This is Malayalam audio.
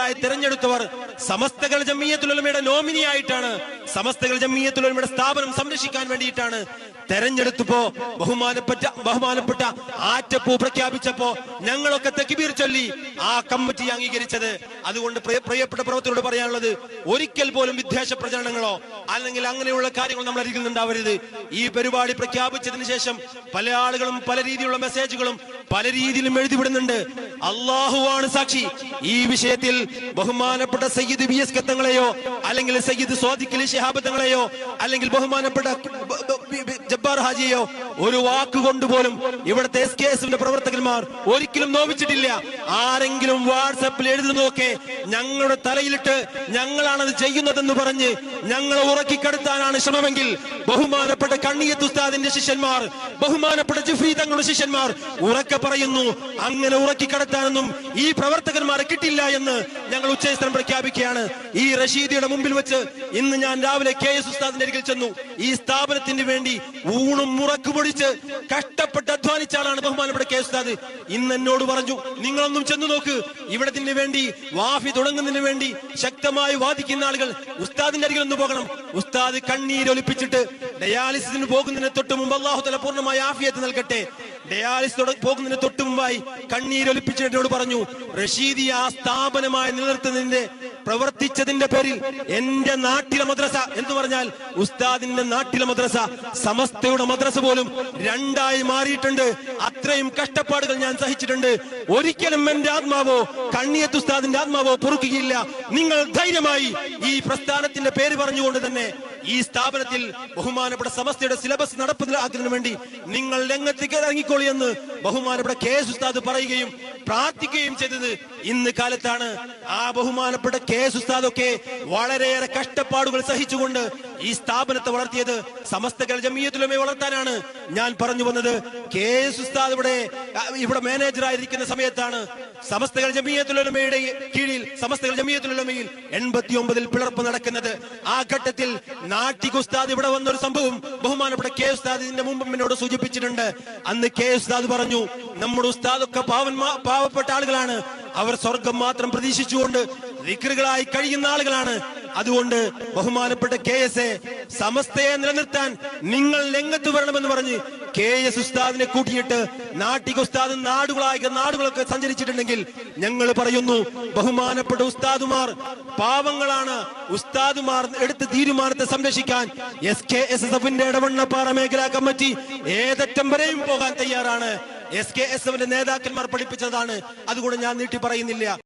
തിരഞ്ഞെടുത്തവർ സമസ്തകൾ ജമ്മിയത്തുലമയുടെ നോമിനി ആയിട്ടാണ്. സമസ്തകൾ ജമ്മിയത്തുലമയുടെ സ്ഥാപനം സംരക്ഷിക്കാൻ വേണ്ടിയിട്ടാണ് തെരഞ്ഞെടുത്തപ്പോ ബഹുമാനപ്പെട്ട ബഹുമാനപ്പെട്ട ആറ്റപ്പൂ പ്രഖ്യാപിച്ചപ്പോ ഞങ്ങളൊക്കെ തെക്കിബീർ ചൊല്ലി ആ കമ്മിറ്റി അംഗീകരിച്ചത്. അതുകൊണ്ട് പ്രിയ- പ്രിയപ്പെട്ട പ്രവർത്തകരോട് പറയാനുള്ളത് ഒരിക്കൽ പോലും വിദ്വേഷ പ്രചരണങ്ങളോ അല്ലെങ്കിൽ അങ്ങനെയുള്ള കാര്യങ്ങൾ നമ്മൾ അരികിൽ നിന്നുണ്ടാവരുത് ഈ പരിപാടി പ്രഖ്യാപിച്ചതിന് ശേഷം പല ആളുകളും പല രീതിയിലുള്ള മെസ്സേജുകളും പല രീതിയിലും എഴുതിവിടുന്നുണ്ട്. അള്ളാഹുവാണ് സാക്ഷി. ഈ വിഷയത്തിൽ ബഹുമാനപ്പെട്ട സയ്യിദ് ബി എസ് കത്തങ്ങളെയോ അല്ലെങ്കിൽ സയ്യിദ് സ്വാദിഖലി ശഹാബത്തങ്ങളെയോ ശിഹാബ് അല്ലെങ്കിൽ ബഹുമാനപ്പെട്ട ജബ്ബാർ ഹാജിയോ ഒരു വാക്കുകൊണ്ട് പോലും ഇവിടുത്തെ എസ് കെ എസിന്റെ പ്രവർത്തകന്മാർ ഒരിക്കലും നോവിച്ചിട്ടില്ല. ആരെങ്കിലും വാട്സപ്പിൽ എഴുതുന്നതൊക്കെ ഞങ്ങളുടെ തലയിലിട്ട് ഞങ്ങളാണത് ചെയ്യുന്നതെന്ന് പറഞ്ഞ് ഞങ്ങളെ ഉറക്കിക്കെടുത്താനാണ് ശ്രമമെങ്കിൽ ബഹുമാനപ്പെട്ട കണ്ണിയത്ത് ഉസ്താദിന്റെ ശിഷ്യന്മാർ ബഹുമാനപ്പെട്ട ജിഫ്രി തങ്ങളുടെ ശിഷ്യന്മാർ ഉറക്കെ പറയുന്നു അങ്ങനെ ഉറക്കിക്കെടുത്താനൊന്നും ഈ പ്രവർത്തകന്മാരെ കിട്ടില്ല എന്ന് ഞങ്ങൾ ഉച്ചസ്ഥലം പ്രഖ്യാപിക്കുകയാണ്. ഈ റഷീദിയുടെ മുമ്പിൽ വെച്ച് ഇന്ന് ഞാൻ രാവിലെ കെ എസ് ഉസ്താദിന്റെ അരികിൽ ചെന്നു. ഈ സ്ഥാപനത്തിന് വേണ്ടി ഊണും മുറക്ക് പൊടിച്ച് കഷ്ടപ്പെട്ട് അധ്വാനിച്ച ആളാണ് ബഹുമാനപ്പെട്ട കെ ഉസ്താദ്. ഇന്ന് എന്നോട് പറഞ്ഞു നിങ്ങളൊന്നും ചെന്നു നോക്ക്. ഇവിടത്തിന് വേണ്ടി വാഫി തുടങ്ങുന്നതിന് വേണ്ടി ശക്തമായി വാദിക്കുന്ന ആളുകൾ ഉസ്താദിന്റെ അരികിൽ ഒന്ന് പോകണം. ഉസ്താദ് കണ്ണീരൊലിപ്പിച്ചിട്ട് ഡയാലിസിന് പോകുന്നതിന് തൊട്ട് മുമ്പ് അള്ളാഹു തല പൂർണമായ ആഫിയത്ത് നൽകട്ടെ. ഡയാലിസ് പോകുന്നതിന് തൊട്ട് മുമ്പായി കണ്ണീരൊലിപ്പിച്ചിട്ട് എന്നോട് പറഞ്ഞു റഷീദി ആ സ്ഥാപനമായി നിലനിർത്തുന്നതിന്റെ പ്രവർത്തിച്ചതിന്റെ പേരിൽ എന്റെ നാട്ടിലെ മദ്രസ എന്ന് പറഞ്ഞാൽ ഉസ്താദിന്റെ നാട്ടിലെ മദ്രസ സമസ്തയുടെ മദ്രസ പോലും രണ്ടായി മാറിയിട്ടുണ്ട്. അത്രയും കഷ്ടപ്പാടുകൾ ഞാൻ സഹിച്ചിട്ടുണ്ട്. ഒരിക്കലും എന്റെ ആത്മാവോ കണ്ണിയത്ത് ഉസ്താദിന്റെ ആത്മാവോ പൊറുക്കുകയില്ല. നിങ്ങൾ ധൈര്യമായി ഈ പ്രസ്ഥാനത്തിന്റെ പേര് പറഞ്ഞുകൊണ്ട് തന്നെ ഈ സ്ഥാപനത്തിൽ ബഹുമാനപ്പെട്ട സമസ്തയുടെ സിലബസ് നടപ്പിലാക്കുന്നതിന് വേണ്ടി നിങ്ങൾ രംഗത്തേക്ക് ഇറങ്ങിക്കോളി എന്ന് ബഹുമാനപ്പെട്ട കെ എസ് ഉസ്താദ് പറയുകയും പ്രാർത്ഥിക്കുകയും ചെയ്തത് ഇന്ന് കാലത്താണ്. ആ ബഹുമാനപ്പെട്ട കെ എസ് ഉസ്താദ് ഒക്കെ വളരെയേറെ കഷ്ടപ്പാടുകൾ സഹിച്ചുകൊണ്ട് ഈ സ്ഥാപനത്തെ വളർത്തിയത് സമസ്ത ജമീയത്തിലുമേ വളർത്താനാണ് ഞാൻ പറഞ്ഞു വന്നത്. കെ എസ് ഉസ്താദ് ഇവിടെ ഇവിടെ മാനേജറായിരിക്കുന്ന സമയത്താണ് സമസ്തകൾ ജമീയത്തുലമയുടെ കീഴിൽ സമസ്തകൾ ജമീയത്തുലമയിൽ എൺപത്തി ഒമ്പതിൽ പിളർപ്പ് നടക്കുന്നത്. ആ ഘട്ടത്തിൽ നാട്ടിക് ഉസ്താദ് ഇവിടെ വന്ന ഒരു സംഭവം ബഹുമാനപ്പെട്ട കെ ഉസ്താദ് ഇതിന്റെ മുമ്പ് എന്നോട് സൂചിപ്പിച്ചിട്ടുണ്ട്. അന്ന് കെ ഉസ്താദ് പറഞ്ഞു നമ്മുടെ ഉസ്താദൊക്കെ പാവന്മാ പാവപ്പെട്ട ആളുകളാണ്. അവർ സ്വർഗം മാത്രം പ്രതീക്ഷിച്ചുകൊണ്ട് വിക്രുകളായി കഴിയുന്ന ആളുകളാണ്. അതുകൊണ്ട് ബഹുമാനപ്പെട്ട കെ എസ് എ സമസ്തയെ നിലനിർത്താൻ നിങ്ങൾ രംഗത്ത് വരണമെന്ന് പറഞ്ഞ് കെ എസ് ഉസ്താദിനെ കൂട്ടിയിട്ട് നാട്ടിക ഉസ്താദ് നാടുകളായ നാടുകളൊക്കെ സഞ്ചരിച്ചിട്ടുണ്ടെങ്കിൽ ഞങ്ങൾ പറയുന്നു ബഹുമാനപ്പെട്ട ഉസ്താദുമാർ പാവങ്ങളാണ്. ഉസ്താദുമാർ എടുത്ത തീരുമാനത്തെ സംരക്ഷിക്കാൻ എസ് കെ എസ് എസ് എഫിന്റെ ഇടവണ്ണപ്പാറ മേഖലാ കമ്മിറ്റി ഏതറ്റം വരെയും പോകാൻ തയ്യാറാണ്. എസ് കെ എസ് എഫിന്റെ നേതാക്കന്മാർ പഠിപ്പിച്ചതാണ്. അതുകൊണ്ട് ഞാൻ നീട്ടി പറയുന്നില്ല.